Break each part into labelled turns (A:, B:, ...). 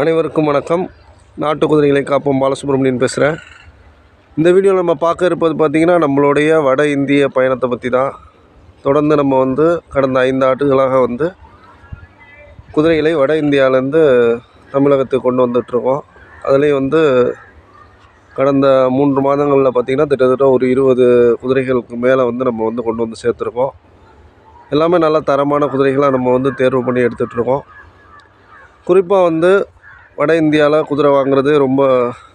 A: அனைவருக்கும் வணக்கம். நாட்டு குதிரைகளை காப்போம். பாலசுப்ரமணியன் பேசுகிறேன் இந்த வீடியோவில் நம்ம பார்க்க இருப்பது பார்த்திங்கன்னா நம்மளுடைய வட இந்திய பயணத்தை பற்றி தான் தொடர்ந்து நம்ம வந்து கடந்த ஐந்து ஆண்டுகளாக வந்து குதிரைகளை வட இந்தியாவிலேருந்து தமிழகத்துக்கு கொண்டு வந்துட்ருக்கோம் அதுலேயும் வந்து கடந்த மூன்று மாதங்களில் பார்த்திங்கன்னா கிட்டத்தட்ட ஒரு இருபது குதிரைகளுக்கு மேலே வந்து நம்ம வந்து கொண்டு வந்து சேர்த்துருக்கோம். எல்லாமே நல்ல தரமான குதிரைகளாக நம்ம வந்து தேர்வு பண்ணி எடுத்துகிட்ருக்கோம் குறிப்பாக வந்து வட இந்தியாவில் குதிரை வாங்குறது ரொம்ப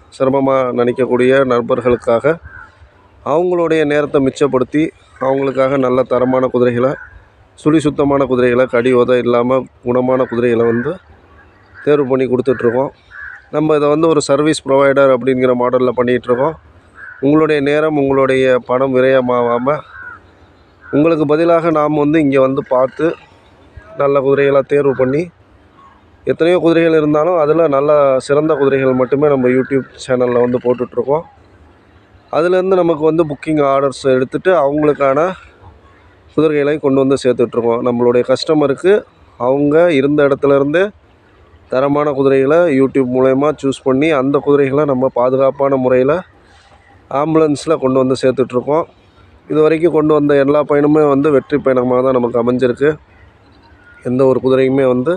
A: சிரமமாக நினைக்கக்கூடிய நண்பர்களுக்காக அவங்களுடைய நேரத்தை மிச்சப்படுத்தி அவங்களுக்காக நல்ல தரமான குதிரைகளை சுழி சுத்தமான குதிரைகளை கடி உதை இல்லாமல் குணமான குதிரைகளை வந்து தேர்வு பண்ணி கொடுத்துட்ருக்கோம். நம்ம இதை வந்து ஒரு சர்வீஸ் ப்ரொவைடர் அப்படிங்கிற மாடலில் பண்ணிகிட்ருக்கோம் உங்களுடைய நேரம் உங்களுடைய பணம் விரயமாகாமல் உங்களுக்கு பதிலாக நாம் வந்து இங்கே வந்து பார்த்து நல்ல குதிரைகளாக தேர்வு பண்ணி எத்தனையோ குதிரைகள் இருந்தாலும் அதில் நல்ல சிறந்த குதிரைகள் மட்டுமே நம்ம யூடியூப் சேனலில் வந்து போட்டுட்ருக்கோம். அதுலேருந்து நமக்கு வந்து புக்கிங் ஆர்டர்ஸ் எடுத்துகிட்டு அவங்களுக்கான குதிரைகளையும் கொண்டு வந்து சேர்த்துட்ருக்கோம். நம்மளுடைய கஸ்டமருக்கு அவங்க இருந்த இடத்துலருந்தே தரமான குதிரைகளை யூடியூப் மூலயமா சூஸ் பண்ணி அந்த குதிரைகளை நம்ம பாதுகாப்பான முறையில் ஆம்புலன்ஸில் கொண்டு வந்து சேர்த்துட்ருக்கோம். இது வரைக்கும் கொண்டு வந்த எல்லா பயணமுமே வந்து வெற்றி பயணமாக தான் நமக்கு அமைஞ்சிருக்கு. எந்த ஒரு குதிரையுமே வந்து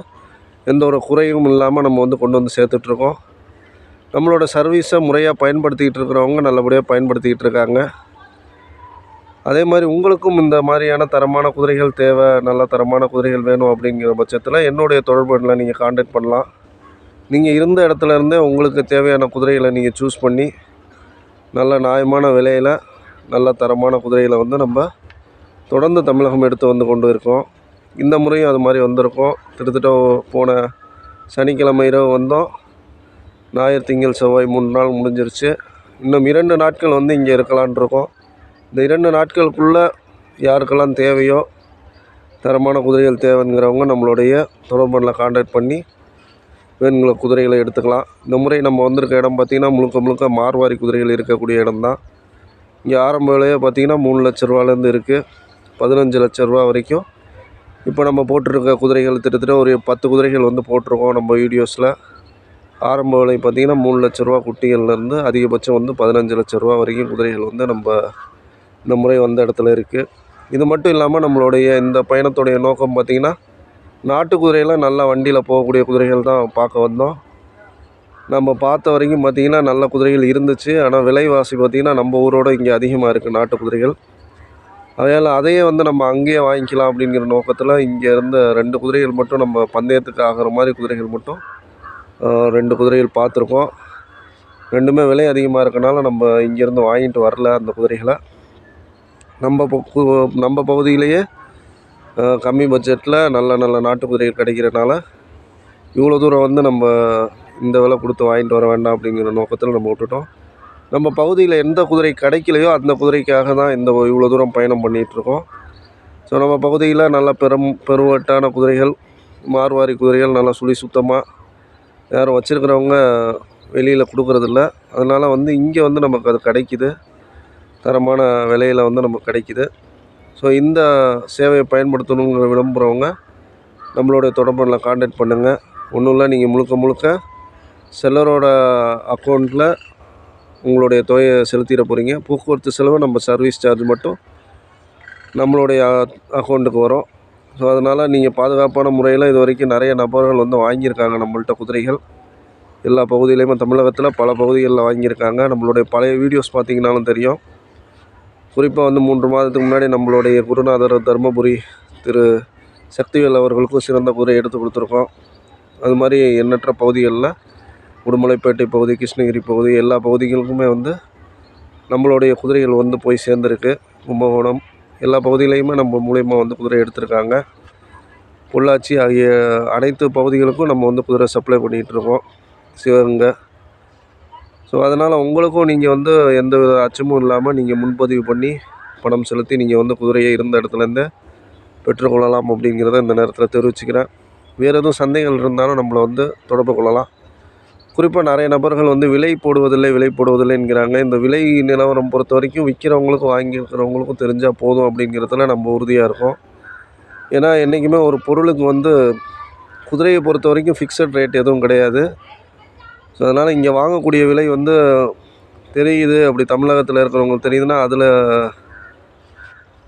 A: எந்த ஒரு குறையும் இல்லாமல் நம்ம வந்து கொண்டு வந்து சேர்த்துட்ருக்கோம். நம்மளோட சர்வீஸை முறையாக பயன்படுத்திக்கிட்டு இருக்கிறவங்க நல்லபடியாக பயன்படுத்திக்கிட்டு இருக்காங்க. அதே மாதிரி உங்களுக்கும் இந்த மாதிரியான தரமான குதிரைகள் தேவை நல்ல தரமான குதிரைகள் வேணும் அப்படிங்கிற பட்சத்தில் என்னுடைய தொடர்பு எண்ணில் நீங்கள் காண்டாக்ட் பண்ணலாம். நீங்கள் இருந்த இடத்துல இருந்தே உங்களுக்கு தேவையான குதிரைகளை நீங்கள் சூஸ் பண்ணி நல்ல நியாயமான விலையில் நல்ல தரமான குதிரைகளை வந்து நம்ம தொடர்ந்து தமிழகம் எடுத்து வந்து கொண்டு இருக்கோம். இந்த முறையும் அது மாதிரி வந்திருக்கோம். கிட்டத்தட்ட போன சனிக்கிழமை இரவு வந்தோம். ஞாயிறு திங்கள் செவ்வாய் மூணு நாள் முடிஞ்சிருச்சு. இன்னும் இரண்டு நாட்கள் வந்து இங்கே இருக்கலான் இருக்கோம். இந்த இரண்டு நாட்களுக்குள்ளே யாருக்கெல்லாம் தேவையோ தரமான குதிரைகள் தேவைங்கிறவங்க நம்மளுடைய தொடர்புல காண்டாக்ட் பண்ணி வேணுங்கிற குதிரைகளை எடுத்துக்கலாம். இந்த முறை நம்ம வந்திருக்க இடம் பார்த்திங்கன்னா முழுக்க முழுக்க மார்வாரி குதிரைகள் இருக்கக்கூடிய இடம்தான் இங்கே ஆரம்ப விலையே பார்த்திங்கன்னா மூணு லட்ச ரூபாலேருந்து இருக்குது பதினஞ்சு லட்ச ரூபா வரைக்கும் இப்போ நம்ம போட்டிருக்க குதிரைகள் கிட்டத்தட்ட ஒரு பத்து குதிரைகள் வந்து போட்டிருக்கோம் நம்ம வீடியோஸில். ஆரம்ப விலை பார்த்திங்கன்னா மூணு லட்ச ரூபா குட்டிகள்லேருந்து அதிகபட்சம் வந்து பதினஞ்சு லட்ச ரூபா வரைக்கும் குதிரைகள் வந்து நம்ம இந்த முறை வந்த இடத்துல இருக்குது இது மட்டும் இல்லாமல் நம்மளுடைய இந்த பயணத்துடைய நோக்கம் பார்த்திங்கன்னா நாட்டு குதிரையெல்லாம் நல்லா வண்டியில் போகக்கூடிய குதிரைகள் தான் பார்க்க வந்தோம். நம்ம பார்த்த வரைக்கும் பார்த்திங்கன்னா நல்ல குதிரைகள் இருந்துச்சு. ஆனால் விலைவாசி பார்த்திங்கன்னா நம்ம ஊரோட இங்கே அதிகமாக இருக்குது நாட்டு குதிரைகள். அதனால் அதையே வந்து நம்ம அங்கேயே வாங்கிக்கலாம் அப்படிங்கிற நோக்கத்தில் இங்கே இருந்த ரெண்டு குதிரைகள் மட்டும் நம்ம பந்தயத்துக்கு ஆகிற மாதிரி குதிரைகள் மட்டும் ரெண்டு குதிரைகள் பார்த்துருக்கோம். ரெண்டுமே விலை அதிகமாக இருக்கனால நம்ம இங்கேருந்து வாங்கிட்டு வரல அந்த குதிரைகளை. நம்ம ப- கு- நம்ம பகுதியிலேயே கம்மி பட்ஜெட்டில் நல்ல நல்ல நாட்டு குதிரைகள் கிடைக்கிறனால இவ்வளோ தூரம் வந்து நம்ம இந்த விலை கொடுத்து வாங்கிட்டு வர வேண்டாம் அப்படிங்கிற நோக்கத்தில் நம்ம விட்டுட்டோம். நம்ம பகுதியில் எந்த குதிரை கிடைக்கலையோ அந்த குதிரைக்காக தான் இந்த இவ்வளோ தூரம் பயணம் பண்ணிகிட்ருக்கோம் ஸோ நம்ம பகுதியில் நல்ல பெரும் பெருவட்டான குதிரைகள் மார்வாரி குதிரைகள் நல்லா சுழி சுத்தமாக யாரும் வச்சுருக்கிறவங்க வெளியில் கொடுக்குறதில்ல. அதனால் வந்து இங்கே வந்து நமக்கு அது கிடைக்கிது. தரமான விலையில் வந்து நமக்கு கிடைக்கிது. ஸோ இந்த சேவையை பயன்படுத்தணுங்கிற விரும்புகிறவங்க நம்மளுடைய தொடர்பில் காண்டாக்ட் பண்ணுங்கள் ஒன்றும் இல்லை நீங்கள் முழுக்க முழுக்க செல்லரோட அக்கௌண்ட்டில் உங்களுடைய தொகையை செலுத்திட போகிறீங்க போக்குவரத்து செலவு நம்ம சர்வீஸ் சார்ஜ் மட்டும் நம்மளுடைய அக்கௌண்ட்டுக்கு வரும். ஸோ அதனால் நீங்கள் பாதுகாப்பான முறையில் இது வரைக்கும் நிறைய நபர்கள் வந்து வாங்கியிருக்காங்க நம்மள்ட்ட குதிரைகள். எல்லா பகுதியிலையுமே தமிழகத்தில் பல பகுதிகளில் வாங்கியிருக்காங்க. நம்மளுடைய பழைய வீடியோஸ் பார்த்திங்கனாலும் தெரியும். குறிப்பாக வந்து மூன்று மாதத்துக்கு முன்னாடி நம்மளுடைய குருநாதர் தருமபுரி திரு சக்திவேல் அவர்களுக்கும் சிறந்த குதிரை எடுத்து கொடுத்துருக்கோம். அது மாதிரி எண்ணற்ற பகுதிகளில் உடுமலைப்பேட்டை பகுதி கிருஷ்ணகிரி பகுதி எல்லா பகுதிகளுக்குமே வந்து நம்மளுடைய குதிரைகள் வந்து போய் சேர்ந்துருக்கு. கும்பகோணம் எல்லா பகுதியிலையுமே நம்ம மூலயமா வந்து குதிரை எடுத்திருக்காங்க. பொள்ளாச்சி ஆகிய அனைத்து பகுதிகளுக்கும் நம்ம வந்து குதிரை சப்ளை பண்ணிகிட்ருக்கோம் சிவகங்கை. ஸோ அதனால் உங்களுக்கும் நீங்கள் வந்து எந்த வித அச்சமும் இல்லாமல் நீங்கள் முன்பதிவு பண்ணி பணம் செலுத்தி நீங்கள் வந்து குதிரையை இருந்த இடத்துலேருந்து பெற்றுக்கொள்ளலாம் அப்படிங்கிறத இந்த நேரத்தில் தெரிவிச்சுக்கிறேன். வேறு எதுவும் சந்தேகங்கள் இருந்தாலும் நம்மளை வந்து தொடர்பு கொள்ளலாம். குறிப்பாக நிறைய நபர்கள் வந்து விலை போடுவதில்லை விலை போடுவதில்லைங்கிறாங்க இந்த விலை நிலவரம் பொறுத்த வரைக்கும் விற்கிறவங்களுக்கும் வாங்கியிருக்கிறவங்களுக்கும் தெரிஞ்சால் போதும் அப்படிங்கிறதுல நம்ம உறுதியாக இருக்கோம். ஏன்னா என்றைக்குமே ஒரு பொருளுக்கு வந்து குதிரையை பொறுத்த வரைக்கும் ஃபிக்ஸட் ரேட் எதுவும் கிடையாது. ஸோ அதனால் இங்கே வாங்கக்கூடிய விலை வந்து தெரியுது. அப்படி தமிழகத்தில் இருக்கிறவங்களுக்கு தெரியுதுன்னா அதில்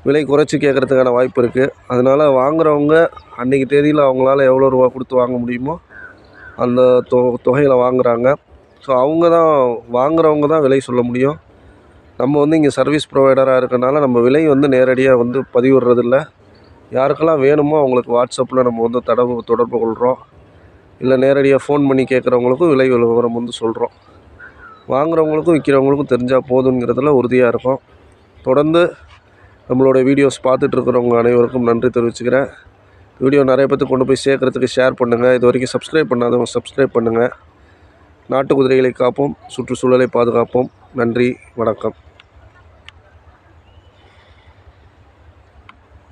A: விலை குறைச்சி கேட்குறதுக்கான வாய்ப்பு இருக்குது அதனால் வாங்குறவங்க அன்றைக்கி தேதியில் அவங்களால எவ்வளோ ரூபா கொடுத்து வாங்க முடியுமோ அந்த தொ தொகையில் வாங்குறாங்க. ஸோ அவங்க தான் வாங்குறவங்க தான் விலை சொல்ல முடியும். நம்ம வந்து இங்கே சர்வீஸ் ப்ரொவைடராக இருக்கனால நம்ம விலை வந்து நேரடியாக வந்து பதிவிடுறதில்ல. யாருக்கெல்லாம் வேணுமோ அவங்களுக்கு வாட்ஸ்அப்பில் நம்ம வந்து தடவு தொடர்பு கொள்கிறோம் இல்லை நேரடியாக ஃபோன் பண்ணி கேட்குறவங்களுக்கும் விலை விவரம் வந்து சொல்கிறோம் வாங்குறவங்களுக்கும் விற்கிறவங்களுக்கும் தெரிஞ்சால் போதுங்கிறதுல உறுதியாக இருக்கும். தொடர்ந்து நம்மளோட வீடியோஸ் பார்த்துட்ருக்குறவங்க அனைவருக்கும் நன்றி தெரிவிச்சுக்கிறேன். வீடியோ நிறைய பேர்த்துக்கு கொண்டு போய் சேர்க்குறதுக்கு ஷேர் பண்ணுங்கள் இது வரைக்கும் சப்ஸ்கிரைப் பண்ணாதவங்க சப்ஸ்கிரைப் பண்ணுங்கள் நாட்டு குதிரைகளை காப்போம் சுற்றுச்சூழலை பாதுகாப்போம். நன்றி வணக்கம்.